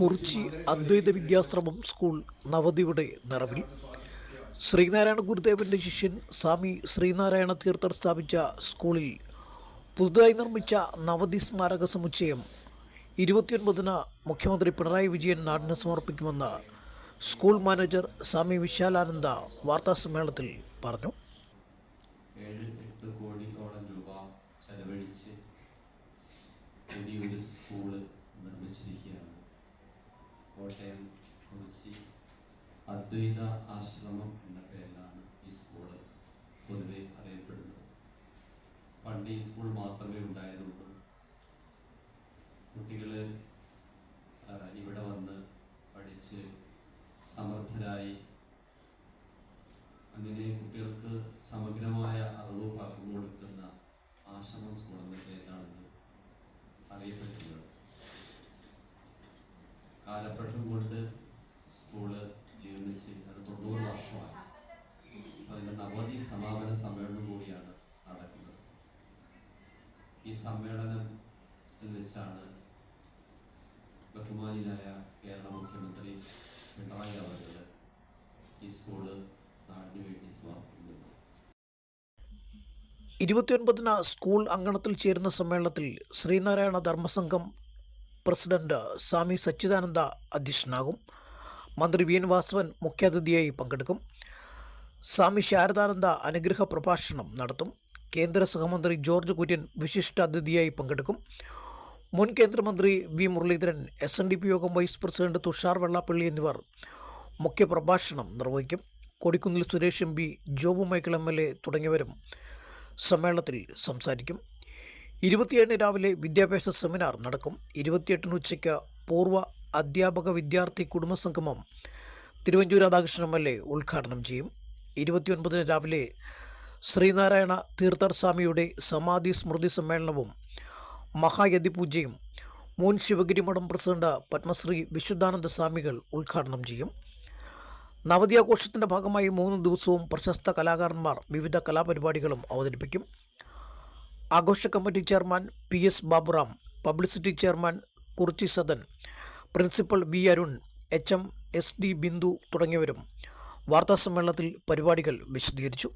കുറിച്ചി അദ്വൈത Vidyashramam school നവതിയുടെ നിറവിൽ. ശ്രീനാരായണ ഗുരുദേവന്റെ ശിഷ്യൻ സ്വാമി ശ്രീനാരായണ തീർത്ഥർ സ്ഥാപിച്ച സ്കൂളിൽ പുതുതായി നിർമ്മിച്ച നവതി സ്മാരക സമുച്ചയം ഇരുപത്തിയൊൻപതിന് മുഖ്യമന്ത്രി പിണറായി വിജയൻ നാടിന് സമർപ്പിക്കുമെന്ന് സ്കൂൾ മാനേജർ സ്വാമി വിശാലാനന്ദ വാർത്താസമ്മേളനത്തിൽ പറഞ്ഞു. നിർമ്മിച്ചിരിക്കുകയാണ്. കോട്ടയം കുറിച്ചി അദ്വൈത ആശ്രമം എന്ന പേരിലാണ് ഈ സ്കൂൾ പൊതുവെ അറിയപ്പെടുന്നത്. പണ്ട് ഈ സ്കൂൾ മാത്രമേ ഉണ്ടായിരുന്നുള്ളൂ. കുട്ടികൾ ഇവിടെ വന്ന് പഠിച്ച് സമർത്ഥരായി. അങ്ങനെ കുട്ടികൾക്ക് സമഗ്രമായ അറിവ് പകർന്നു കൊടുക്കുന്ന ആശ്രമ സ്കൂൾ എന്ന പേരിലാണ് സമാപന സമ്മേളനം കൂടിയാണ് നടക്കുന്നത്. ഈ സമ്മേളനത്തിൽ വെച്ചാണ് ബഹുമാനിയായ കേരള മുഖ്യമന്ത്രി പിണറായി അവർ ഈ സ്കൂൾ നാടിനു വേണ്ടി സമർപ്പിക്കുന്നത്. ഇരുപത്തിയൊൻപതിന് സ്കൂൾ അങ്കണത്തിൽ ചേരുന്ന സമ്മേളനത്തിൽ ശ്രീനാരായണ ധർമ്മസംഘം പ്രസിഡന്റ് സ്വാമി സച്ചിദാനന്ദ അധ്യക്ഷനാകും. മന്ത്രി വി എൻ വാസവൻ മുഖ്യാതിഥിയായി പങ്കെടുക്കും. സ്വാമി ശാരദാനന്ദ അനുഗ്രഹ പ്രഭാഷണം നടത്തും. കേന്ദ്ര സഹമന്ത്രി ജോർജ് കുര്യൻ വിശിഷ്ട അതിഥിയായി പങ്കെടുക്കും. മുൻ കേന്ദ്രമന്ത്രി V Muraleedharan S N D P Yogam vice president Thushar Vellappally എന്നിവർ മുഖ്യപ്രഭാഷണം നിർവഹിക്കും. Kodikunnil Suresh M P Job Michael M L A തുടങ്ങിയവരും സമ്മേളനത്തിൽ സംസാരിക്കും. ഇരുപത്തിയേഴിന് രാവിലെ വിദ്യാഭ്യാസ സെമിനാർ നടക്കും. ഇരുപത്തിയെട്ടിന് ഉച്ചയ്ക്ക് പൂർവ അധ്യാപക വിദ്യാർത്ഥി കുടുംബസംഗമം Thiruvanchoor Radhakrishnan M L A ഉദ്ഘാടനം ചെയ്യും. ഇരുപത്തിയൊൻപതിന് രാവിലെ ശ്രീനാരായണ തീർത്ഥർ സ്വാമിയുടെ സമാധി സ്മൃതി സമ്മേളനവും മഹായതി പൂജയും മുൻ ശിവഗിരി മഠം പ്രസിഡന്റ് പത്മശ്രീ വിശുദ്ധാനന്ദ സ്വാമികൾ ഉദ്ഘാടനം ചെയ്യും. നവതി ആഘോഷത്തിന്റെ ഭാഗമായി മൂന്ന് ദിവസവും പ്രശസ്ത കലാകാരന്മാർ വിവിധ കലാപരിപാടികളും അവതരിപ്പിക്കും. ആഘോഷ committee chairman P S Baburam publicity chairman Kurichi Sadan principal V Arun H M S D Bindu തുടങ്ങിയവരും വാർത്താസമ്മേളനത്തിൽ പരിപാടികൾ വിശദീകരിച്ചു